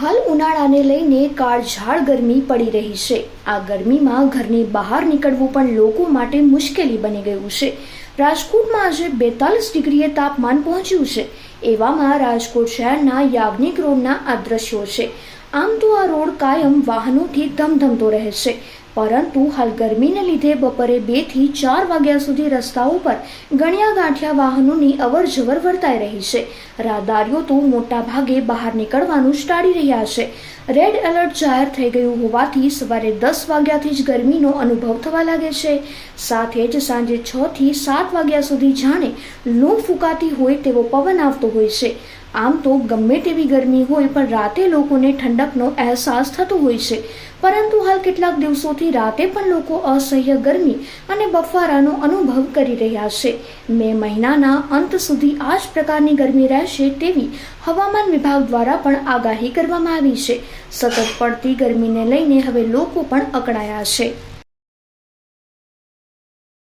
હાલ ઉનાળાને લઈને કાળઝાળ ગરમી પડી રહી છે. આ ગરમીમાં ઘરની બહાર નીકળવું પણ લોકો માટે મુશ્કેલી બની ગયું છે. રાજકોટમાં આજે બેતાલીસ ડિગ્રીએ તાપમાન પહોંચ્યું છે. એવામાં રાજકોટ શહેરના યાજ્ઞિક રોડના આ દ્રશ્યો છે. આમ તો આ રોડ કાયમ વાહનોથી ધમધમતો રહે છે પરંતુ હાલ ગરમીને લીધે બપોરે બેથી ચાર વાગ્યા સુધી રસ્તાઓ પર ગણ્યા ગાંઠિયા વાહનોની અવર જવર વર્તાઈ રહી છે. રાહદારીઓ તો મોટા ભાગે બહાર નીકળવાનું જ ટાળી રહ્યા છે. રેડ એલર્ટ જાહેર થઈ ગયું હોવાથી સવારે દસ વાગ્યાથી જ ગરમીનો અનુભવ થવા લાગે છે. સાથે જ સાંજે છ થી સાત વાગ્યા સુધી જાણે લૂ ફૂંકાતી હોય તેવો પવન આવતો હોય છે. આમ તો ગમે તેવી ગરમી હોય, પણ રાતે લોકોને ઠંડકનો અહેસાસ થતો હોય છે. પરંતુ હાલ કેટલાક દિવસોથી રાતે પણ લોકો અસહ્ય ગરમી અને બફારાનો અનુભવ કરી રહ્યા છે. મે મહિનાના અંત સુધી આ જ પ્રકારની ગરમી રહેશે તેવી હવામાન વિભાગ દ્વારા પણ આગાહી કરવામાં આવી છે. સતત પડતી ગરમીને લઈને હવે લોકો પણ અકળાયા છે.